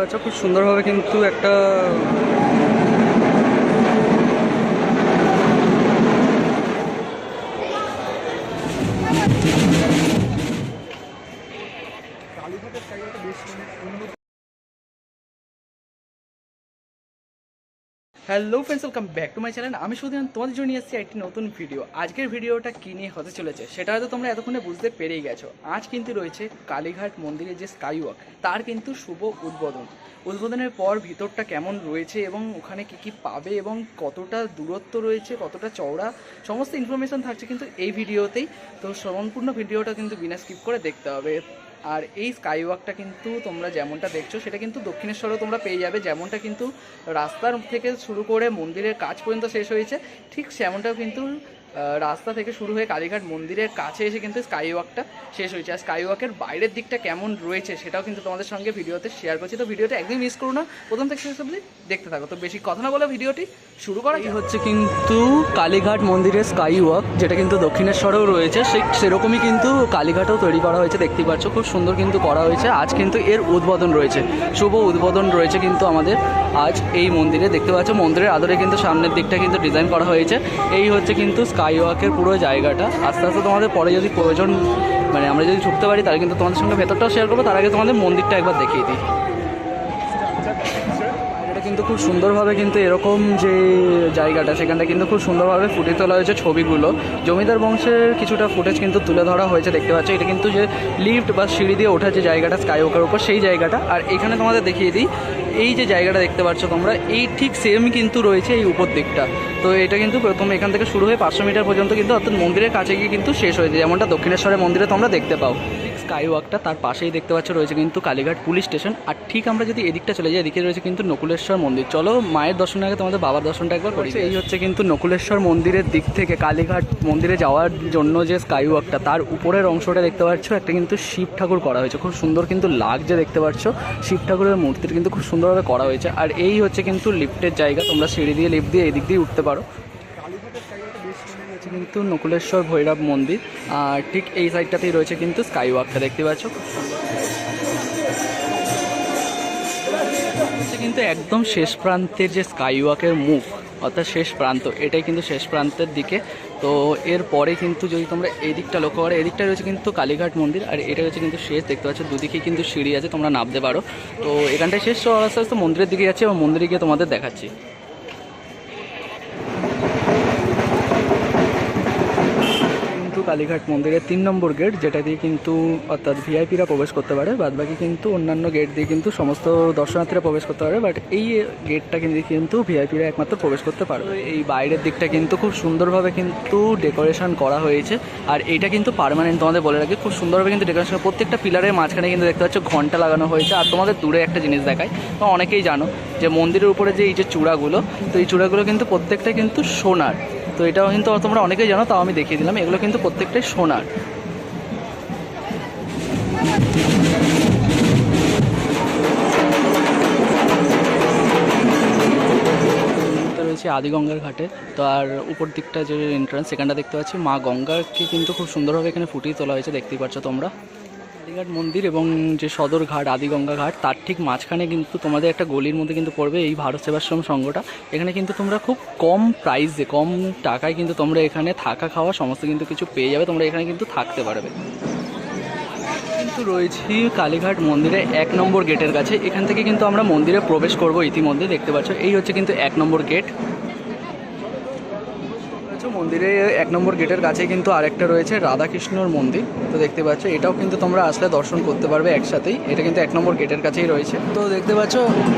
পাচ্ছ খুব সুন্দরভাবে কিন্তু একটা hello friends welcome back to my channel আমি শুধু তোমাদের জন্য নিয়ে এসেছি একটি নতুন ভিডিও আজকের ভিডিওটা কী নিয়ে হতে চলেছে, সেটা হয়তো তোমরা এতক্ষণে বুঝতে পেরেই গেছো। আজ কিন্তু রয়েছে কালীঘাট মন্দিরের যে স্কাই ওয়াক তার কিন্তু শুভ উদ্বোধন। উদ্বোধনের পর ভিতরটা কেমন রয়েছে এবং ওখানে কী কী পাবে এবং কতটা দূরত্ব রয়েছে, কতটা চওড়া, সমস্ত ইনফরমেশন থাকছে কিন্তু এই ভিডিওতেই তো সম্পূর্ণ ভিডিওটা কিন্তু বিনা স্কিপ করে দেখতে হবে। আর এই স্কাই ওয়াকটা কিন্তু তোমরা যেমনটা দেখছ, সেটা কিন্তু দক্ষিণেশ্বরেও তোমরা পেয়ে যাবে। যেমনটা কিন্তু রাস্তার থেকে শুরু করে মন্দিরের কাজ পর্যন্ত শেষ হয়েছে, ঠিক সেমনটাও কিন্তু রাস্তা থেকে শুরু হয়ে কালীঘাট মন্দিরের কাছে এসে কিন্তু স্কাই ওয়াকটা শেষ হয়েছে। আর স্কাই ওয়াকের বাইরের দিকটা কেমন রয়েছে সেটাও কিন্তু তোমাদের সঙ্গে ভিডিওতে শেয়ার করছি। তো ভিডিওটা একদম মিস করো না। প্রথম থেকে শেষ অবধি দেখতে থাকো। তো বেশি কথা না বলে ভিডিওটি শুরু করা এই হচ্ছে কিন্তু কালীঘাট মন্দিরের স্কাই ওয়াক যেটা কিন্তু দক্ষিণেশ্বরেও রয়েছে। সেই সেরকমই কিন্তু কালীঘাটেও তৈরি করা হয়েছে দেখতেই পাচ্ছ। খুব সুন্দর কিন্তু করা হয়েছে। আজ কিন্তু এর উদ্বোধন রয়েছে। শুভ উদ্বোধন রয়েছে কিন্তু আমাদের আজ এই মন্দিরে। দেখতে পাচ্ছ মন্দিরের আদরে কিন্তু সামনের দিকটা কিন্তু ডিজাইন করা হয়েছে। এই হচ্ছে কিন্তু স্কাই ওয়াকের পুরো জায়গাটা। আস্তে আস্তে তোমাদের পরে যদি প্রয়োজন মানে আমরা যদি ছুটতে পারি, তাহলে কিন্তু তোমাদের সঙ্গে ভেতরটাও শেয়ার করব। তার আগে তোমাদের মন্দিরটা একবার দেখিয়ে দিই। কিন্তু খুব সুন্দরভাবে কিন্তু এরকম যে জায়গাটা, সেখানটা কিন্তু খুব সুন্দরভাবে ফুটিয়ে তোলা হয়েছে ছবিগুলো। জমিদার বংশের কিছুটা ফুটেজ কিন্তু তুলে ধরা হয়েছে, দেখতে পাচ্ছ। এটা কিন্তু যে লিফট বা সিঁড়ি দিয়ে ওঠার যে জায়গাটা স্কাই ওয়াকের উপর, সেই জায়গাটা। আর এখানে তোমাদের দেখিয়ে দিই, এই যে জায়গাটা দেখতে পাচ্ছ তোমরা, এই ঠিক সেম কিন্তু রয়েছে এই উপর দিকটা। তো এটা কিন্তু প্রথম এখান থেকে শুরু হয়ে পাঁচশো মিটার পর্যন্ত কিন্তু অর্থাৎ মন্দিরের কাছে গিয়ে কিন্তু শেষ হয়েছে যেমনটা দক্ষিণেশ্বরের মন্দিরে তোমরা দেখতে পাও। স্কাই ওয়াকটা তার পাশেই দেখতে পাচ্ছ রয়েছে কিন্তু কালীঘাট পুলিশ স্টেশন। আর ঠিক আমরা যদি এদিকটা চলে যাই এদিকে রয়েছে কিন্তু নকুলেশ্বর মন্দির। চলো মায়ের দর্শনের আগে তোমাদের বাবার দর্শনটা একবার করি। এই হচ্ছে কিন্তু নকুলেশ্বর মন্দিরের দিক থেকে কালীঘাট মন্দিরে যাওয়ার জন্য যে স্কাই ওয়াকটা তার উপরের অংশটা দেখতে পাচ্ছ একটা কিন্তু শিব ঠাকুর করা হয়েছে। খুব সুন্দর কিন্তু লাগছে দেখতে পাচ্ছ। শিব ঠাকুরের মূর্তিটা কিন্তু খুব সুন্দরভাবে করা হয়েছে। আর এই হচ্ছে কিন্তু লিফটের জায়গা তোমরা সিঁড়ি দিয়ে লিফট দিয়ে এদিক দিয়ে উঠতে পারো। কিন্তু নকুলেশ্বর ভৈরব মন্দির, আর ঠিক এই সাইডটাতেই রয়েছে কিন্তু স্কাই ওয়াকটা দেখতে পাচ্ছ? কিন্তু একদম শেষ প্রান্তের যে স্কাই ওয়াকের মুখ, অর্থাৎ শেষ প্রান্ত, এটাই কিন্তু শেষ প্রান্তের দিকে। তো এরপরে কিন্তু যদি তোমরা এই দিকটা লক্ষ্য করো এদিকটা রয়েছে কিন্তু কালীঘাট মন্দির, আর এটা রয়েছে কিন্তু শেষ, দেখতে পাচ্ছ দুদিকে কিন্তু সিঁড়ি আছে, তোমরা নামতে পারো। তো এখানটায় শেষ আস্তে আস্তে মন্দিরের দিকে যাচ্ছি, এবং মন্দিরে গিয়ে তোমাদের দেখাচ্ছি। কিন্তু কালীঘাট মন্দিরের তিন নম্বর গেট, যেটা দিয়ে কিন্তু অর্থাৎ ভিআইপিরা প্রবেশ করতে পারে। বাদ বাকি কিন্তু অন্যান্য গেট দিয়ে কিন্তু সমস্ত দর্শনার্থীরা প্রবেশ করতে পারে বাট এই গেটটা কিন্তু কিন্তু ভিআইপিরা একমাত্র প্রবেশ করতে পারবে। এই বাইরের দিকটা কিন্তু খুব সুন্দরভাবে কিন্তু ডেকোরেশন করা হয়েছে, আর এইটা কিন্তু পারমানেন্ট তোমাদের বলে রাখি, খুব সুন্দরভাবে কিন্তু ডেকোরেশন প্রত্যেকটা পিলারের মাঝখানে কিন্তু দেখতে পাচ্ছ ঘণ্টা লাগানো হয়েছে, আর তোমাদের দূরে একটা জিনিস দেখায় তো অনেকেই জানো যে মন্দিরের উপরে যে এই যে চূড়াগুলো, তো এই চূড়াগুলো কিন্তু প্রত্যেকটা কিন্তু সোনার। তো এটাও কিন্তু তোমরা অনেকেই জানো, তাও আমি দেখিয়ে দিলাম। এগুলো কিন্তু প্রত্যেকটাই সোনার। রয়েছে আদিগঙ্গার ঘাটে। তো আর উপর দিকটা যে এন্ট্রান্স সেখানটা দেখতে পাচ্ছি। মা গঙ্গাকে কিন্তু খুব সুন্দরভাবে এখানে ফুটিয়ে তোলা হয়েছে, দেখতেই পাচ্ছ তোমরা। কালীঘাট মন্দির এবং যে সদর ঘাট, আদিগঙ্গা ঘাট, তার ঠিক মাঝখানে কিন্তু তোমাদের একটা গলির মধ্যে কিন্তু পড়বে এই ভারত সেবাশ্রম সংঘটা। এখানে কিন্তু তোমরা খুব কম প্রাইসে কম টাকায় কিন্তু তোমরা এখানে থাকা খাওয়া সমস্ত কিন্তু কিছু পেয়ে যাবে, তোমরা এখানে কিন্তু থাকতে পারবে। কিন্তু রয়েছি কালীঘাট মন্দিরে এক নম্বর গেটের কাছে। এখান থেকে কিন্তু আমরা মন্দিরে প্রবেশ করব ইতিমধ্যে, দেখতে পাচ্ছ। এই হচ্ছে কিন্তু এক নম্বর গেট। মন্দিরে এক নম্বর গেটের কাছে কিন্তু আরেকটা রয়েছে, রাধাকৃষ্ণর মন্দির। তো দেখতে পাচ্ছ, এটাও কিন্তু তোমরা আসলে দর্শন করতে পারবে একসাথেই। এটা কিন্তু এক নম্বর গেটের কাছেই রয়েছে। তো দেখতে পাচ্ছ,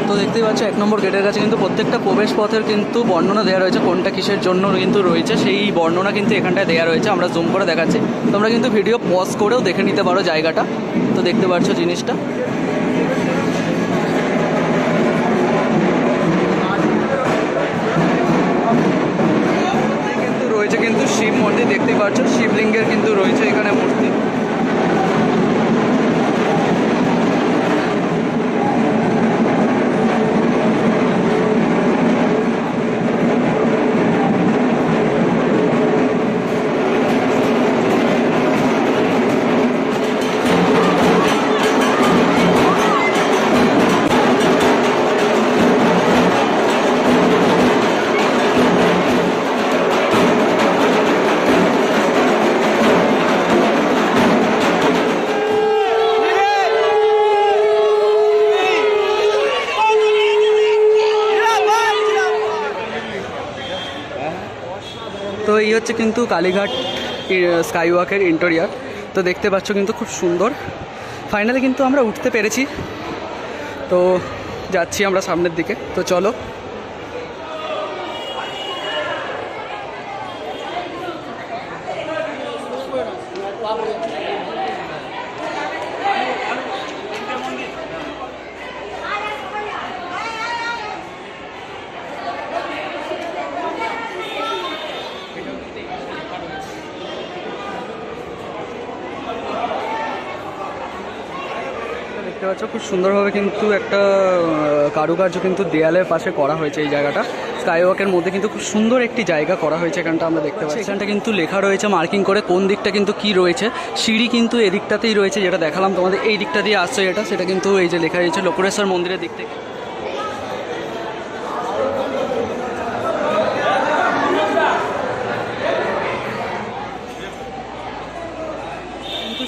তো দেখতে পাচ্ছ, এক নম্বর গেটের কাছে কিন্তু প্রত্যেকটা প্রবেশ পথের কিন্তু বর্ণনা দেওয়া রয়েছে, কোনটা কিসের জন্য কিন্তু রয়েছে। সেই বর্ণনা কিন্তু এখানটায় দেওয়া রয়েছে, আমরা জুম করে দেখাচ্ছি। তোমরা কিন্তু ভিডিও পজ করেও দেখে নিতে পারো জায়গাটা। তো দেখতে পাচ্ছ জিনিসটা। পাচ্ছ শিবলিঙ্গের কিন্তু রয়েছে এখানে মূর্তি। হচ্ছে কিন্তু কালীঘাট স্কাই ওয়াকের ইন্টেরিয়ার তো দেখতে পাচ্ছ কিন্তু খুব সুন্দর। ফাইনালি কিন্তু আমরা উঠতে পেরেছি। তো যাচ্ছি আমরা সামনের দিকে। তো চলো। দেখতে পাচ্ছ, খুব সুন্দরভাবে কিন্তু একটা কারুকার্য কিন্তু দেয়ালের পাশে করা হয়েছে এই জায়গাটা। স্কাইওয়াকের মধ্যে কিন্তু খুব সুন্দর একটি জায়গা করা হয়েছে এখানটা আমরা দেখতে পাচ্ছি। এখানটা কিন্তু লেখা রয়েছে মার্কিং করে কোন দিকটা কিন্তু কি রয়েছে। সিঁড়ি কিন্তু এদিকটাতেই রয়েছে, যেটা দেখালাম তোমাদের। এই দিকটা দিয়ে আসছে এটা, সেটা কিন্তু এই যে লেখা রয়েছে লোকরেশ্বর মন্দিরের দিক থেকে।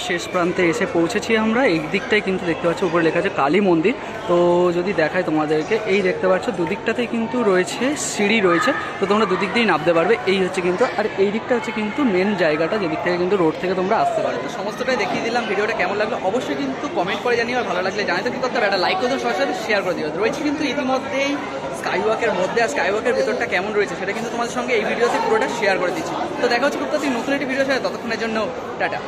শেষ প্রান্তে এসে পৌঁছেছি আমরা। এই দিকটাই কিন্তু দেখতে পাচ্ছি, উপরে লেখা আছে কালী মন্দির। তো যদি দেখায় তোমাদেরকে, এই দেখতে পাচ্ছ, দুদিকটাতেই কিন্তু রয়েছে, সিঁড়ি রয়েছে। তো তোমরা দুদিক দিয়েই নামতে পারবে। এই হচ্ছে কিন্তু, আর এই দিকটা হচ্ছে কিন্তু মেন জায়গাটা, যেদিক থেকে কিন্তু রোড থেকে তোমরা আসতে পারবে। তো সমস্তটাই দেখিয়ে দিলাম, ভিডিওটা কেমন লাগল অবশ্যই কিন্তু কমেন্ট করে জানিও, আর ভালো লাগলে জানাতে কি করতে হবে একটা লাইক করে দিও শেয়ার করে দিও। রয়েছে কিন্তু ইতিমধ্যেই স্কাই ওয়াকের মধ্যে, আর স্কাই ওয়াকের ভেতরটা কেমন রয়েছে সেটা কিন্তু তোমাদের সঙ্গে এই ভিডিওতে পুরোটা শেয়ার করে দিচ্ছি। তো দেখা হচ্ছে খুব তাড়াতাড়ি নতুন একটি ভিডিও সাথে, ততক্ষণের জন্য টাটা।